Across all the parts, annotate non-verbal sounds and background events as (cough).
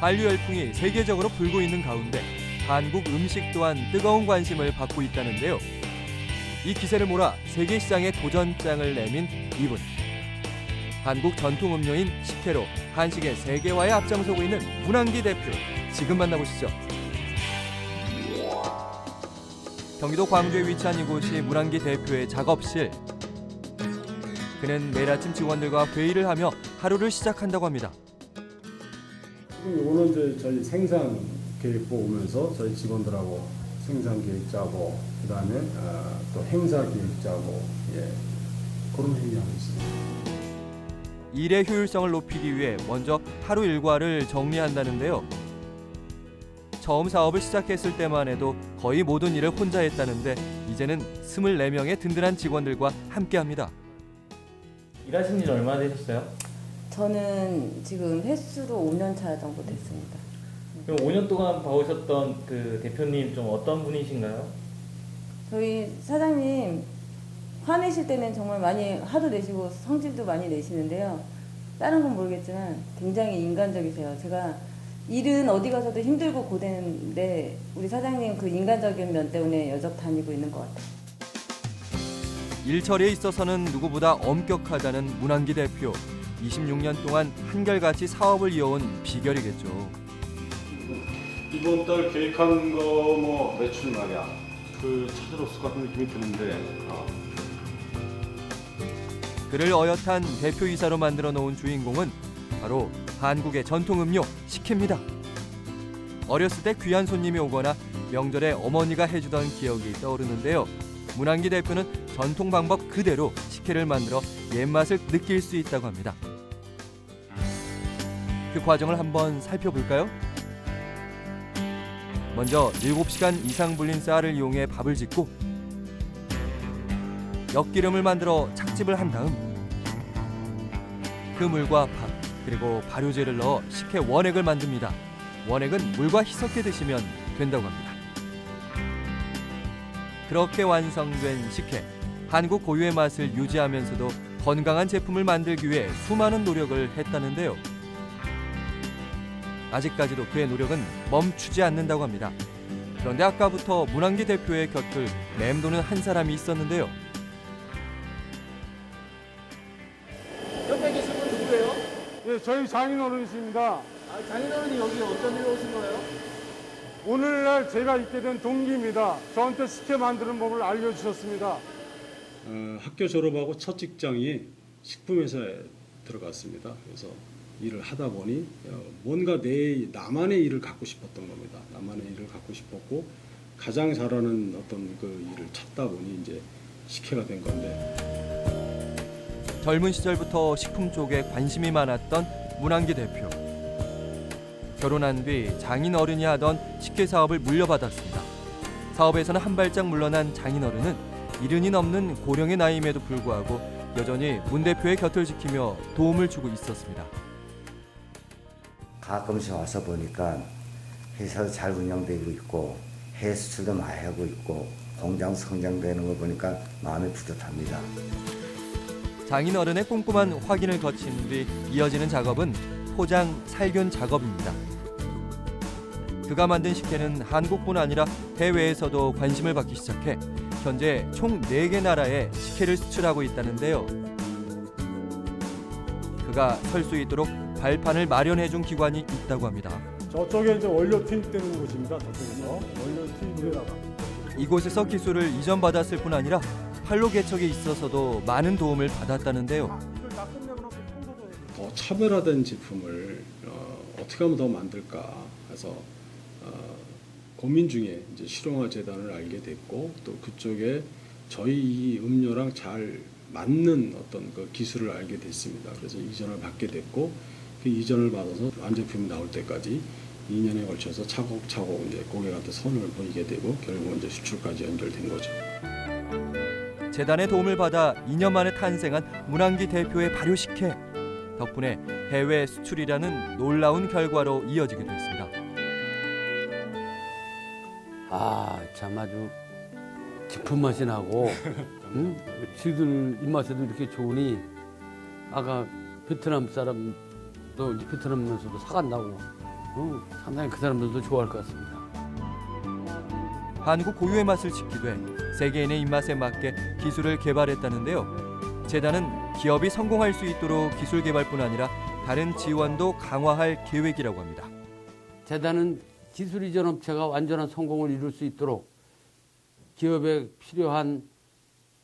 한류 열풍이 세계적으로 불고 있는 가운데 한국 음식 또한 뜨거운 관심을 받고 있다는데요. 이 기세를 몰아 세계 시장에 도전장을 내민 이분. 한국 전통 음료인 식혜로 한식의 세계화에 앞장서고 있는 문항기 대표. 지금 만나보시죠. 경기도 광주에 위치한 이곳이 문항기 대표의 작업실. 그는 매일 아침 직원들과 회의를 하며 하루를 시작한다고 합니다. 이제 저희 생산 계획 보면서 저희 직원들하고 생산 계획 짜고 그 다음에 어, 또 행사 계획 짜고 예 그런 회의하고 있습니다. 일의 효율성을 높이기 위해 먼저 하루 일과를 정리한다는데요. 처음 사업을 시작했을 때만 해도 거의 모든 일을 혼자 했다는데 이제는 24명의 든든한 직원들과 함께합니다. 일하신 지 얼마나 되셨어요? 저는 지금 횟수로 5년 차 정도 됐습니다. 그럼 5년 동안 봐오셨던 그 대표님 좀 어떤 분이신가요? 저희 사장님 화내실 때는 정말 많이 화도 내시고 성질도 많이 내시는데요. 다른 건 모르겠지만 굉장히 인간적이세요. 제가 일은 어디 가서도 힘들고 고되는데 우리 사장님 그 인간적인 면 때문에 여적 다니고 있는 것 같아요. 일 처리에 있어서는 누구보다 엄격하다는 문한기 대표. 26년 동안 한결같이 사업을 이어온 비결이겠죠. 이번 달 계획한 거 뭐 매출 말이야 그수 같은 느낌이 드는데 어, 그를 어엿한 대표이사로 만들어 놓은 주인공은 바로 한국의 전통 음료 식혜입니다. 어렸을 때 귀한 손님이 오거나 명절에 어머니가 해주던 기억이 떠오르는데요. 문한기 대표는 전통 방법 그대로 식혜를 만들어 옛맛을 느낄 수 있다고 합니다. 그 과정을 한번 살펴볼까요? 먼저 7시간 이상 불린 쌀을 이용해 밥을 짓고 엿기름을 만들어 착즙을 한 다음 그 물과 밥 그리고 발효제를 넣어 식혜 원액을 만듭니다. 원액은 물과 희석해 드시면 된다고 합니다. 그렇게 완성된 식혜 한국 고유의 맛을 유지하면서도 건강한 제품을 만들기 위해 수많은 노력을 했다는데요. 아직까지도 그의 노력은 멈추지 않는다고 합니다. 그런데 아까부터 문한기 대표의 곁을 맴도는 한 사람이 있었는데요. 옆에 계신 분 누구예요? 예, 저희 장인 어른이십니다. 아, 장인 어른이 여기 어떤 일로 오신 거예요? 오늘날 제가 있게 된 동기입니다. 저한테 식혜 만드는 법을 알려주셨습니다. 어, 학교 졸업하고 첫 직장이 식품회사에 들어갔습니다. 그래서 일을 하다 보니 어, 뭔가 내 나만의 일을 갖고 싶었던 겁니다. 나만의 일을 갖고 싶었고 가장 잘하는 어떤 그 일을 찾다 보니 이제 식혜가 된 건데 젊은 시절부터 식품 쪽에 관심이 많았던 문한기 대표. 결혼한 뒤 장인 어른이 하던 식혜 사업을 물려받았습니다. 사업에서는 한 발짝 물러난 장인 어른은 이른이 넘는 고령의 나이임에도 불구하고 여전히 문 대표의 곁을 지키며 도움을 주고 있었습니다. 가끔씩 와서 보니까 회사도 잘 운영되고 있고 해외 수출도 많이 하고 있고 공장 성장되는 거 보니까 마음이 뿌듯합니다. 장인 어른의 꼼꼼한 확인을 거친 뒤 이어지는 작업은 포장 살균 작업입니다. 그가 만든 식혜는 한국뿐 아니라 해외에서도 관심을 받기 시작해 현재 총 4개 나라에 식혜를 수출하고 있다는데요. 그가 설 수 있도록 발판을 마련해 준 기관이 있다고 합니다. 저쪽에 이제 원료 투입되는 곳입니다. 저쪽에서 원료 투입에다가 이곳에서 기술을 이전받았을 뿐 아니라 판로 개척에 있어서도 많은 도움을 받았다는데요. 이걸 다 끝내고 나서 청소도 해요. 더 차별화된 제품을 어, 어떻게 하면 더 만들까 해서 어, 고민 중에 이제 실용화 재단을 알게 됐고 또 그쪽에 저희 이 음료랑 잘 맞는 어떤 그 기술을 알게 됐습니다. 그래서 이전을 받게 됐고 그 이전을 받아서 완제품이 나올 때까지 2년에 걸쳐서 차곡차곡 이제 고객한테 선을 보이게 되고 결국 이제 수출까지 연결된 거죠. 재단의 도움을 받아 2년 만에 탄생한 문항기 대표의 발효 식혜 덕분에 해외 수출이라는 놀라운 결과로 이어지게 됐습니다. 아, 참 아주 깊은 맛이 나고, (laughs) 응? 지들 입맛에도 이렇게 좋으니, 아까 베트남 사람 도 이제 베트남 면서도 사간다고 어, 상당히 그 사람들도 좋아할 것 같습니다. 한국 고유의 맛을 지키되 세계인의 입맛에 맞게 기술을 개발했다는데요. 재단은 기업이 성공할 수 있도록 기술 개발뿐 아니라 다른 지원도 강화할 계획이라고 합니다. 재단은 기술 이전 업체가 완전한 성공을 이룰 수 있도록 기업에 필요한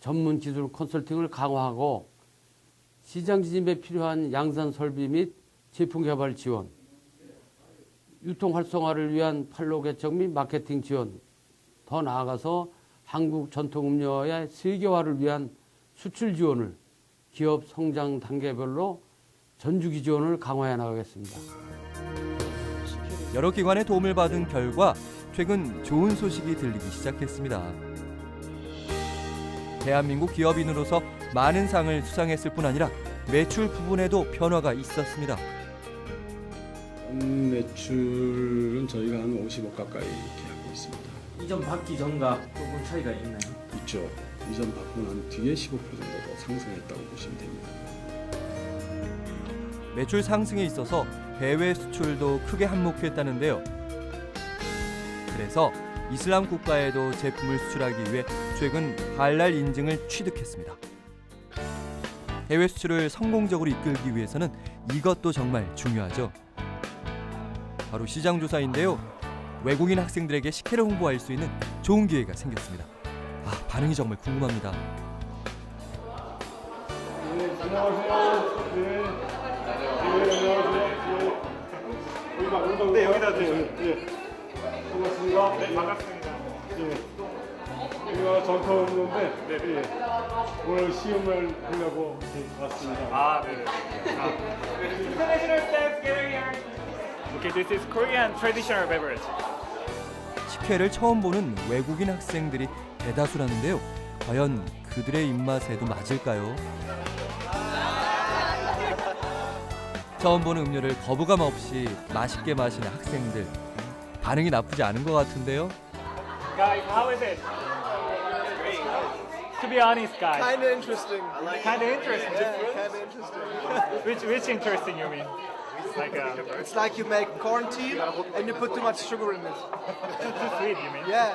전문 기술 컨설팅을 강화하고 시장 진입에 필요한 양산 설비 및 제품 개발 지원, 유통 활성화를 위한 판로 개척 및 마케팅 지원, 더 나아가서 한국 전통 음료의 세계화를 위한 수출 지원을 기업 성장 단계별로 전주기 지원을 강화해 나가겠습니다. 여러 기관의 도움을 받은 결과 최근 좋은 소식이 들리기 시작했습니다. 대한민국 기업인으로서 많은 상을 수상했을 뿐 아니라 매출 부분에도 변화가 있었습니다. 연 매출은 저희가 한 50억 가까이 이렇게 하고 있습니다. 이전 받기 전과 조금 차이가 있나요? 있죠. 이전 받고 난 뒤에 15% 정도 더 상승했다고 보시면 됩니다. 매출 상승에 있어서 해외 수출도 크게 한몫했다는데요. 그래서 이슬람 국가에도 제품을 수출하기 위해 최근 할랄 인증을 취득했습니다. 해외 수출을 성공적으로 이끌기 위해서는 이것도 정말 중요하죠. 바로 시장 조사인데요. 외국인 학생들에게 식혜를 홍보할 수 있는 좋은 기회가 생겼습니다. 아, 반응이 정말 궁금합니다. 네, 안녕하세요. 네. 네, 안녕하세요. 네. 여기다, 여기다. 네, 여기다 네, 네. 반갑습니다. 네, 반갑습니다. 네. 여기가 전통 음료인데, 네, 네. 오늘 시음을 하려고 이렇게 왔습니다. Ah, 네. Here. Okay, this is Korean traditional beverage. 식혜를 처음 보는 외국인 학생들이 대다수라는데요. 과연 그들의 입맛에도 맞을까요? 처음 보는 음료를 거부감 없이 맛있게 마시는 학생들 반응이 나쁘지 않은 것 같은데요. Guys, how is it? To be honest, guys. Kind of interesting. Kind of interesting. Kind of interesting. Which which interesting you mean? Like uh, It's like you make corn tea and you put too much sugar in it. too sweet, you mean? Yeah,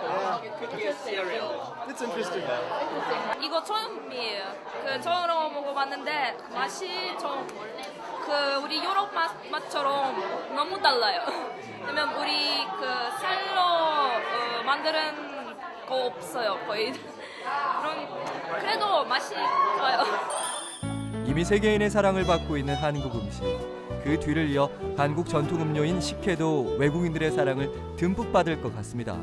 yeah. It's interesting. 이거 처음이에요. 그 처음 먹어봤는데 맛이 좀 그 우리 유럽 맛 맛처럼 너무 달라요. 왜냐면 우리 그 쌀로 어, 만드는 거 없어요 거의. 그럼 그래도 맛이 좋아요. 이미 세계인의 사랑을 받고 있는 한국 음식. 그 뒤를 이어 한국 전통 음료인 식혜도 외국인들의 사랑을 듬뿍 받을 것 같습니다.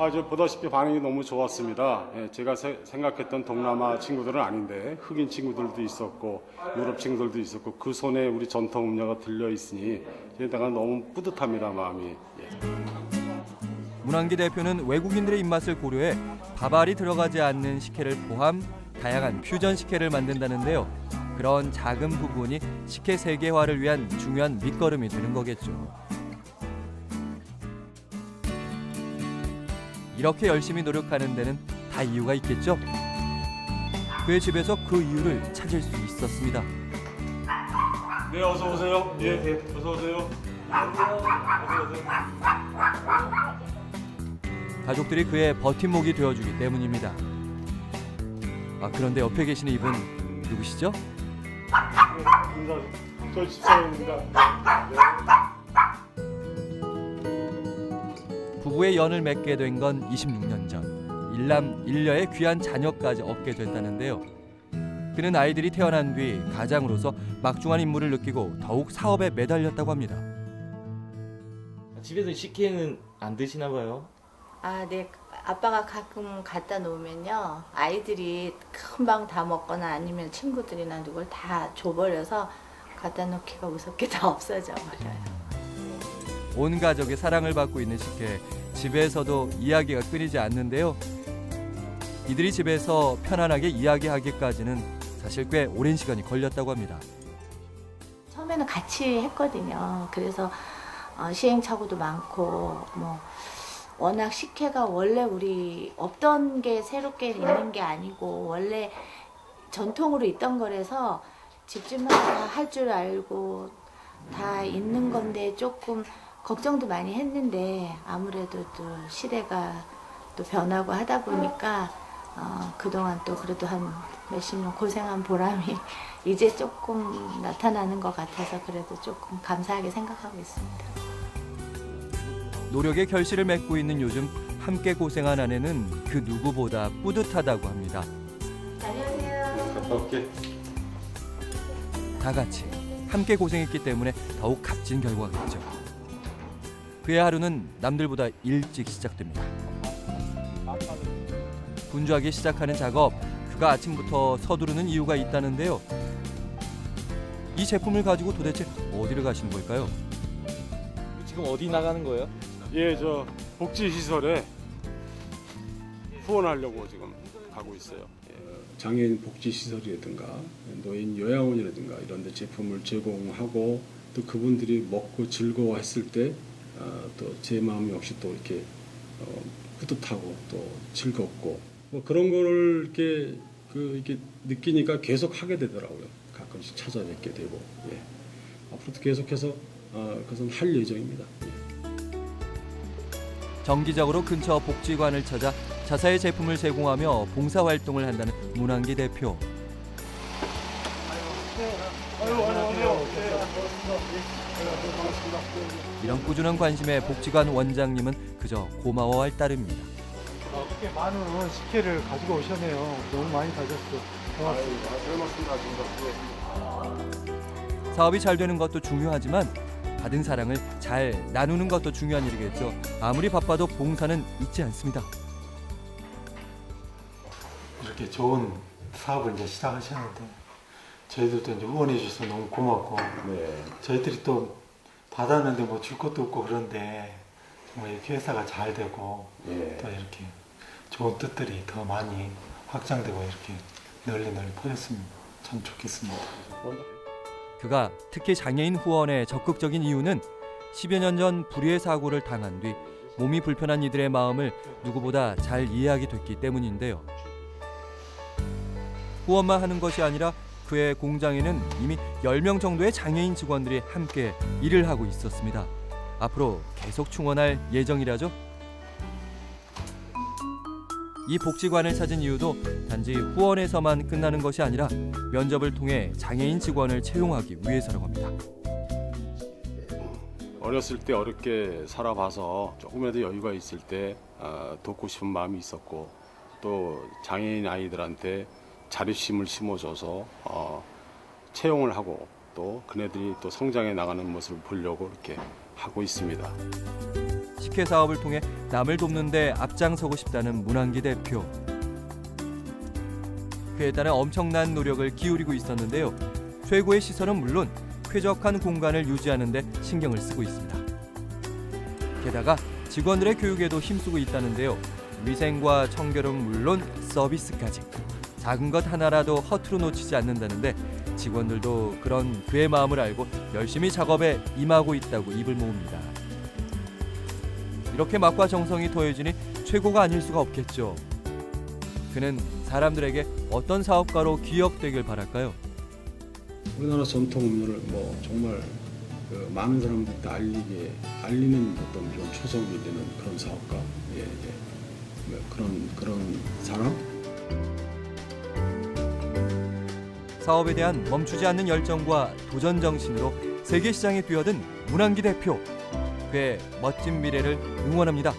아, 저 보다시피 반응이 너무 좋았습니다. 예, 제가 세- 생각했던 동남아 친구들은 아닌데 흑인 친구들도 있었고 유럽 친구들도 있었고 그 손에 우리 전통 음료가 들려 있으니 제가 너무 뿌듯합니다 마음이. 예. 문한기 대표는 외국인들의 입맛을 고려해 밥알이 들어가지 않는 식혜를 포함 다양한 퓨전 식혜를 만든다는데요. 그런 작은 부분이 식혜 세계화를 위한 중요한 밑거름이 되는 거겠죠. 이렇게 열심히 노력하는 데는 다 이유가 있겠죠. 그의 집에서 그 이유를 찾을 수 있었습니다. 네, 어서 오세요. 예, 예, 어서 오세요. 가족들이 그의 버팀목이 되어주기 때문입니다. 아 그런데 옆에 계시는 이분 누구시죠? 인사, 저 집사입니다. 부부의 연을 맺게 된 건 26년 전 일남 일녀의 귀한 자녀까지 얻게 됐다는데요. 그는 아이들이 태어난 뒤 가장으로서 막중한 임무를 느끼고 더욱 사업에 매달렸다고 합니다. 집에서 식혜는 안 드시나 봐요. 아, 네. 아빠가 가끔 갖다 놓으면요. 아이들이 금방 다 먹거나 아니면 친구들이나 누굴 다 줘버려서 갖다 놓기가 무섭게 다 없어져 버려요. 온 가족의 사랑을 받고 있는 식혜 집에서도 이야기가 끊이지 않는데요. 이들이 집에서 편안하게 이야기하기까지는 사실 꽤 오랜 시간이 걸렸다고 합니다. 처음에는 같이 했거든요. 그래서 어, 시행착오도 많고 뭐 워낙 식혜가 원래 우리 없던 게 새롭게 있는 게 아니고 원래 전통으로 있던 거라서 집집마다 할 줄 알고 다 있는 건데 조금 걱정도 많이 했는데 아무래도 또 시대가 또 변하고 하다 보니까 어, 그동안 또 그래도 한 몇십 년 고생한 보람이 (laughs) 이제 조금 나타나는 것 같아서 그래도 조금 감사하게 생각하고 있습니다. 노력의 결실을 맺고 있는 요즘 함께 고생한 아내는 그 누구보다 뿌듯하다고 합니다. 안녕하세요. 올게. 다 같이 함께 고생했기 때문에 더욱 값진 결과겠죠. 그의 하루는 남들보다 일찍 시작됩니다. 분주하게 시작하는 작업, 그가 아침부터 서두르는 이유가 있다는데요. 이 제품을 가지고 도대체 어디를 가시는 걸까요? 지금 어디 나가는 거예요? 예, 저 복지 시설에 후원하려고 지금 가고 있어요. 예. 장애인 복지 시설이라든가 노인 요양원이라든가 이런 데 제품을 제공하고 또 그분들이 먹고 즐거워했을 때 또 제 마음이 역시 또 이렇게 어, 뿌듯하고 또 즐겁고 뭐 그런 거를 이렇게 그 이렇게 느끼니까 계속 하게 되더라고요. 가끔씩 찾아뵙게 되고 예. 앞으로도 계속해서 어, 그것은 할 예정입니다. 예. 정기적으로 근처 복지관을 찾아 자사의 제품을 제공하며 봉사 활동을 한다는 문한기 대표. 이런 꾸준한 관심에 복지관 원장님은 그저 고마워할 따름입니다. 이렇게 많은 식혜를 가지고 오셨네요. 너무 많이 가졌어. 고맙습니다. 사업이 잘 되는 것도 중요하지만 받은 사랑을 잘 나누는 것도 중요한 일이겠죠. 아무리 바빠도 봉사는 잊지 않습니다. 이렇게 좋은 사업을 이제 시작하셨는데 저희들도 이제 후원해 주셔서 너무 고맙고 네. 저희들이 또 받았는데 뭐 줄 것도 없고 그런데 정말 이렇게 회사가 잘 되고 예. 또 이렇게 좋은 뜻들이 더 많이 확장되고 이렇게 널리 널리 퍼졌으면 참 좋겠습니다. 그가 특히 장애인 후원에 적극적인 이유는 10여 년 전 불의의 사고를 당한 뒤 몸이 불편한 이들의 마음을 누구보다 잘 이해하게 됐기 때문인데요. 후원만 하는 것이 아니라 그의 공장에는 이미 10명 정도의 장애인 직원들이 함께 일을 하고 있었습니다. 앞으로 계속 충원할 예정이라죠. 이 복지관을 찾은 이유도 단지 후원에서만 끝나는 것이 아니라 면접을 통해 장애인 직원을 채용하기 위해서라고 합니다. 어렸을 때 어렵게 살아봐서 조금이라도 여유가 있을 때 아, 돕고 싶은 마음이 있었고 또 장애인 아이들한테 자립심을 심어줘서 어, 채용을 하고 또 그네들이 또 성장해 나가는 모습을 보려고 이렇게 하고 있습니다. 식혜 사업을 통해 남을 돕는데 앞장서고 싶다는 문한기 대표. 그에 따른 엄청난 노력을 기울이고 있었는데요. 최고의 시설은 물론 쾌적한 공간을 유지하는 데 신경을 쓰고 있습니다. 게다가 직원들의 교육에도 힘쓰고 있다는데요. 위생과 청결은 물론 서비스까지. 작은 것 하나라도 허투루 놓치지 않는다는데 직원들도 그런 그의 마음을 알고 열심히 작업에 임하고 있다고 입을 모읍니다. 이렇게 맛과 정성이 더해지니 최고가 아닐 수가 없겠죠. 그는 사람들에게 어떤 사업가로 기억되길 바랄까요? 우리나라 전통 음료를 뭐 정말 그 많은 사람들한테 알리게 알리는 어떤 좀 초석이 되는 그런 사업가, 예, 예. 뭐 그런 그런 사람. 사업에 대한 멈추지 않는 열정과 도전 정신으로 세계 시장에 뛰어든 문한기 대표. 그의 멋진 미래를 응원합니다.